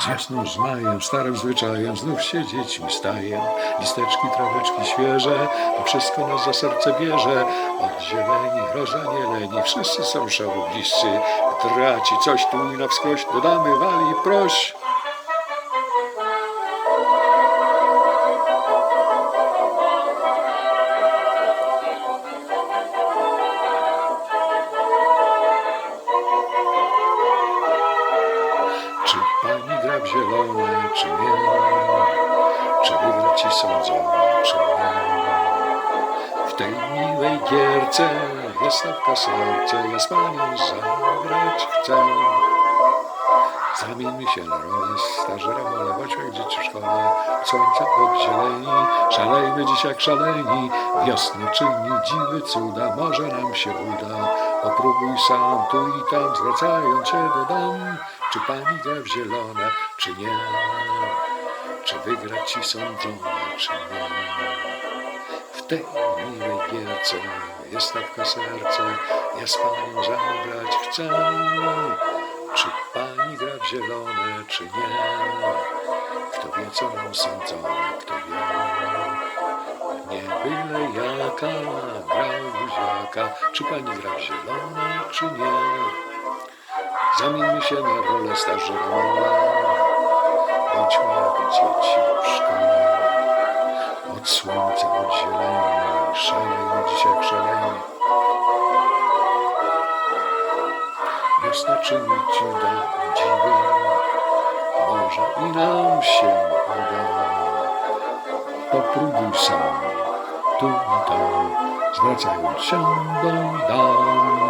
Z jasną zmajem, starym zwyczajem znów się dziećmi staję. Listeczki, traweczki świeże, to wszystko nas za serce bierze. Od zieleni, roża nie leni, wszyscy są szału bliscy. Traci coś tu i na wskroś, dodamy wali proś. Pani gra w zielone, czy nie? Czy wygrać ci sądzone, czy nie? W tej miłej gierce jest stawka serce, ja z panią zagrać chcę. Zamieńmy się na rolę, ramole, chodźmy jak dzieci w szkole. Słońce od zieleni, szalejmy dziś jak szaleni. Wiosna czyni dziwy cuda, może nam się uda. Popróbuj sam tu i tam, zwracając się do dam. Czy pani w zielone, czy nie? Czy wygrać ci sądzone, czy nie? W tej miłej gierce jest stawka serce, ja z panią zagrać chcę. Czy pani gra w zielone, czy nie? Kto wie, co nam sądzone, kto wie? Nie byle jaka gra buziaka, czy pani gra w zielone, czy nie? Zamieńmy się na rolę starzy rola, bądźmy jak dzieci w szkole. Od słońca, od zieleni, szalejmy dziś jak szaleni. Wiosna czyni cuda i dziwy, może i nam się uda. Popróbuj sam, tu i tam, zwracając się do dam.